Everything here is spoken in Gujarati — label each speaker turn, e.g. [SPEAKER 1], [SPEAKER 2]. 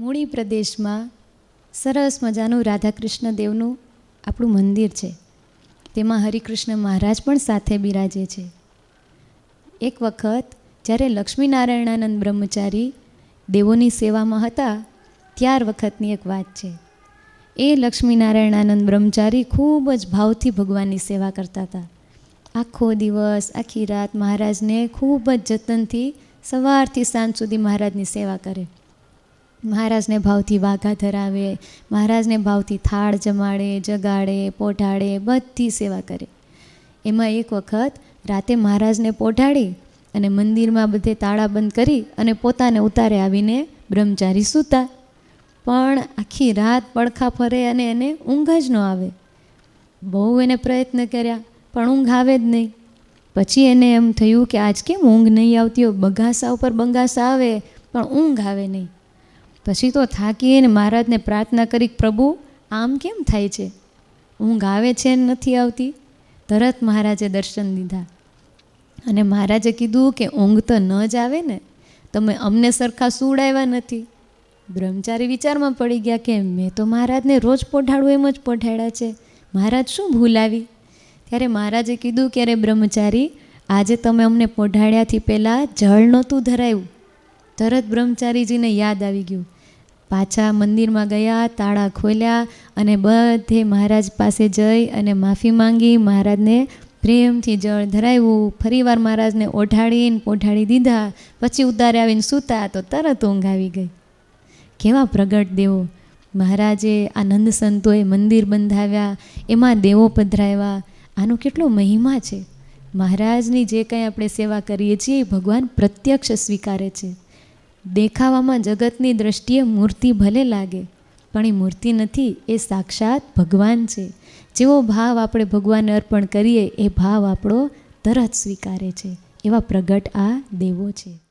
[SPEAKER 1] મૂળી પ્રદેશમાં સરસ મજાનું રાધાકૃષ્ણ દેવનું આપણું મંદિર છે. તેમાં હરિકૃષ્ણ મહારાજ પણ સાથે બિરાજે છે. એક વખત જ્યારે લક્ષ્મીનારાયણાનંદ બ્રહ્મચારી દેવોની સેવામાં હતા, ત્યાર વખતની એક વાત છે. એ લક્ષ્મીનારાયણાનંદ બ્રહ્મચારી ખૂબ જ ભાવથી ભગવાનની સેવા કરતા હતા. આખો દિવસ, આખી રાત મહારાજને ખૂબ જ જતનથી, સવારથી સાંજ સુધી મહારાજની સેવા કરે. મહારાજને ભાવથી વાઘા ધરાવે, મહારાજને ભાવથી થાળ જમાડે, જગાડે, પોઢાડે, બધી સેવા કરે. એમાં એક વખત રાતે મહારાજને પોઢાડી અને મંદિરમાં બધે તાળા બંધ કરી અને પોતાને ઉતારે આવીને બ્રહ્મચારી સૂતા. પણ આખી રાત પડખા ફરે અને એને ઊંઘ જ ન આવે. બહુ એને પ્રયત્ન કર્યા, પણ ઊંઘ આવે જ નહીં. પછી એને એમ થયું કે આજ કેમ ઊંઘ નહીં આવતી? બગાસા ઉપર બંગાસા આવે, પણ ઊંઘ આવે નહીં. પછી તો થાકીને મહારાજને પ્રાર્થના કરી, પ્રભુ, આમ કેમ થાય છે? ઊંઘ આવે છે ને નથી આવતી? તરત મહારાજે દર્શન દીધા. અને મહારાજે કીધું કે, ઊંઘ તો ન જ આવે ને. તમે અમને સરખા સુડાવ્યા નથી. બ્રહ્મચારી વિચારમાં પડી ગયા કે, મેં તો મહારાજને રોજ પોઢાડું એમ જ પોઢાડ્યા છે. મહારાજ શું ભૂલ આવી ત્યારે મહારાજે કીધું કે, અરે બ્રહ્મચારી, આજે તમે અમને પોઢાડ્યાથી પહેલાં જળ નહોતું ધરાયું. તરત બ્રહ્મચારીજીને યાદ આવી ગયું. પાછા મંદિરમાં ગયા, તાળા ખોલ્યા અને બધે મહારાજ પાસે જઈ અને માફી માંગી. મહારાજને પ્રેમથી જળ ધરાવ્યું. ફરીવાર મહારાજને ઓઢાડીને પોઢાડી દીધા. પછી ઉતારે આવીને સૂતા તો તરત ઊંઘ આવી ગઈ. કેવા પ્રગટ દેવો. મહારાજે આનંદ સંતોએ મંદિર બંધાવ્યા, એમાં દેવો પધરાવ્યા. આનો કેટલો મહિમા છે. મહારાજની જે કંઈ આપણે સેવા કરીએ છીએ, એ ભગવાન પ્રત્યક્ષ સ્વીકારે છે. દેખાવામાં જગતની દ્રષ્ટિએ મૂર્તિ ભલે લાગે, પણ એ મૂર્તિ નથી, એ સાક્ષાત ભગવાન છે. જેવો ભાવ આપણે ભગવાનને અર્પણ કરીએ, એ ભાવ આપણો તરત સ્વીકારે છે. એવા પ્રગટ આ દેવો છે.